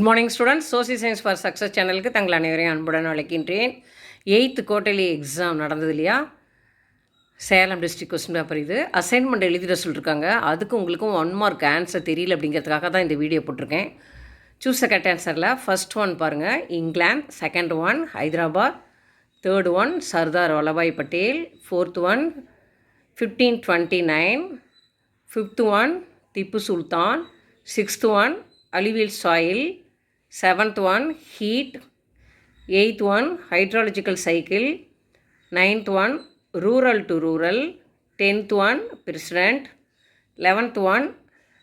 Good morning students social science for success சேனலுக்கு தங்கள் அனைவரையும் அன்புடன் அழைக்கின்றேன். எயித்து குவார்டர்லி எக்ஸாம் நடந்தது இல்லையா? சேலம் டிஸ்ட்ரிக்ட் கொஸ்டின் பேப்பர் இது. அசைன்மெண்ட் எழுதிட சொல்லியிருக்காங்க அதுக்கு உங்களுக்கும் ஒன் மார்க் ஆன்சர் தெரியல அப்படிங்கிறதுக்காக தான் இந்த வீடியோ போட்டிருக்கேன். சூஸ் செகண்ட் ஆன்சரில் ஃபர்ஸ்ட் ஒன் பாருங்கள் England second one Hyderabad third one Sardar Vallabhbhai Patel fourth one fifteen twenty nine fifth one Tipu Sultan sixth one alluvial soil seventh one heat, eighth one hydrological cycle, ninth one rural to rural, tenth one president, eleventh one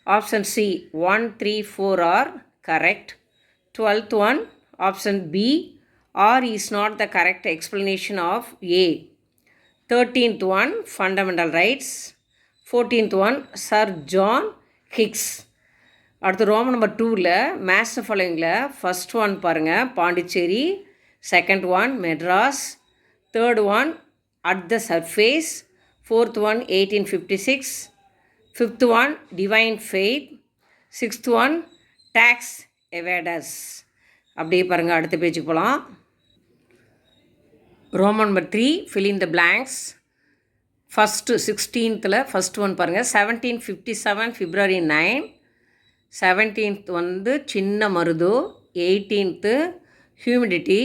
option C 1, 3, 4 are correct, twelfth one option B R is not the correct explanation of A, thirteenth one fundamental rights, fourteenth one Sir John Hicks. அடுத்து Roman number டூவில் மேஸ்டர் ஃபாலோயிங்கில் first one பாருங்கள் Pondicherry second one Madras third one at the surface fourth one eighteen fifty six fifth one divine faith sixth one tax evaders அப்படியே பாருங்கள் அடுத்த பேஜுக்கு போகலாம் Roman number three filling the blanks first சிக்ஸ்டீன்த்தில் first one பாருங்கள் seventeen fifty seven February nine seventeenth வந்து Chinna Marudhu eighteenth humidity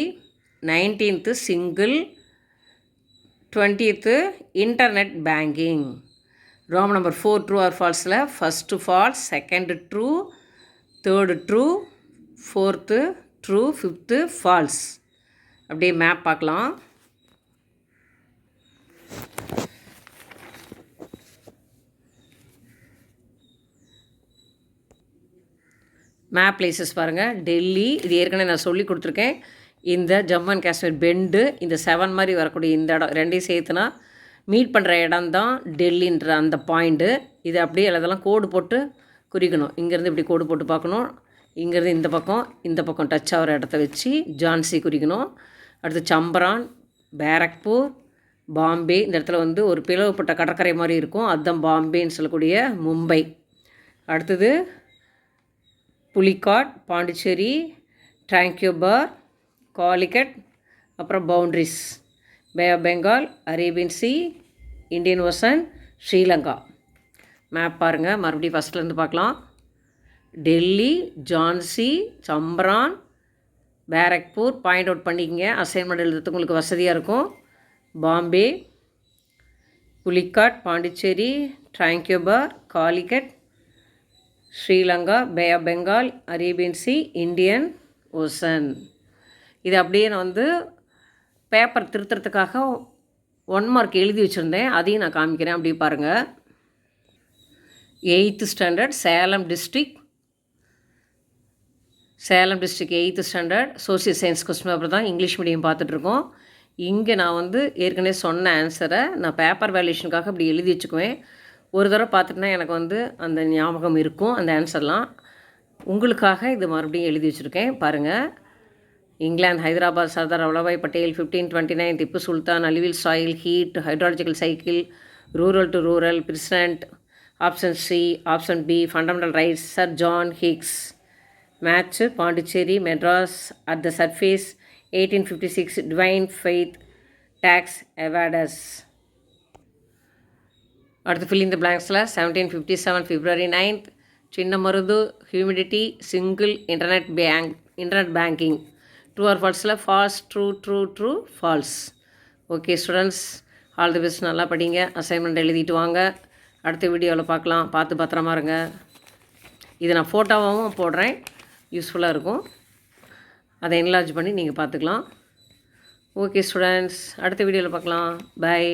nineteenth single twentieth internet banking Roman number four true or ஃபால்ஸில் first false second true third true fourth true fifth false அப்படியே map பார்க்கலாம். Map places பாருங்கள் டெல்லி இது ஏற்கனவே நான் சொல்லி கொடுத்துருக்கேன். இந்த ஜம்மு அண்ட் காஷ்மீர் பெண்டு இந்த செவன் மாதிரி வரக்கூடிய இந்த இடம் ரெண்டையும் சேர்த்துனா மீட் பண்ணுற இடம் தான் டெல்லின்ற அந்த பாயிண்ட்டு இது அப்படியே அதெல்லாம் கோடு போட்டு குறிக்கணும். இங்கேருந்து இப்படி கோடு போட்டு பார்க்கணும். இங்கேருந்து இந்த பக்கம் இந்த பக்கம் டச் ஆகிற இடத்த வச்சு ஜான்சி குறிக்கணும். அடுத்து சம்பரான் பேரக்பூர் பாம்பே இந்த இடத்துல வந்து ஒரு பிளவுப்பட்ட கடற்கரை மாதிரி இருக்கும். அதுதான் பாம்பேன்னு சொல்லக்கூடிய மும்பை. அடுத்தது புலிகாட் பாண்டிச்சேரி ட்ராங்க்யூபர் காலிகட் அப்புறம் boundaries. Bay of Bengal Arabian sea Indian Ocean Sri Lanka. Map பாருங்கள் மறுபடியும் ஃபஸ்ட்லேருந்து பார்க்கலாம். டெல்லி ஜான்சி சம்பரான் பேரக்பூர் பாயிண்ட் அவுட் பண்ணிக்கங்க. அசைன்மெண்ட் எழுதுறதுக்கு உங்களுக்கு வசதியாக இருக்கும். Bombay Pulicat Pondicherry Tranquebar Calicut Sri Lanka Bay of Bengal Arabian sea Indian Ocean. இது அப்படியே நான் வந்து பேப்பர் திருத்துறதுக்காக ஒன் மார்க் எழுதி வச்சுருந்தேன். அதையும் நான் காமிக்கிறேன். அப்படி பாருங்கள் eighth standard Salem district Salem district eighth standard social science question paper தான் இங்கிலீஷ் மீடியம் பார்த்துட்ருக்கோம் இங்கே நான் வந்து ஏற்கனவே சொன்ன ஆன்சரை நான் பேப்பர் வேல்யூஷனுக்காக இப்படி எழுதி வச்சுக்குவேன். ஒரு தடவை பார்த்துட்டுனா எனக்கு வந்து அந்த ஞாபகம் இருக்கும் அந்த ஆன்சர்லாம் உங்களுக்காக இது மறுபடியும் எழுதி வச்சுருக்கேன். பாருங்கள் England Hyderabad Sardar Vallabhbhai Patel fifteen twenty nine Tipu Sultan alluvial soil heat hydrological cycle rural to rural president option C option B fundamental rights Sir John Hicks match Pondicherry Madras at the surface eighteen fifty six divine faith tax எவாடஸ் அடுத்து fill இந்த பிளாங்க்ஸில் seventeen fifty seven February ninth Chinna Marudhu humidity single internet bank internet banking true or ஃபால்ஸில் false true true true false okay students all the best நல்லா படிங்க. Assignment எழுதிட்டு வாங்க. அடுத்த வீடியோவில் பார்க்கலாம். பார்த்து பத்திரமா இருங்க. இதை நான் ஃபோட்டோவாகவும் போடுறேன். யூஸ்ஃபுல்லாக இருக்கும். அதை என்லார்ஜ் பண்ணி நீங்கள் பார்த்துக்கலாம். ஓகே ஸ்டூடெண்ட்ஸ் அடுத்த வீடியோவில் பார்க்கலாம். பாய்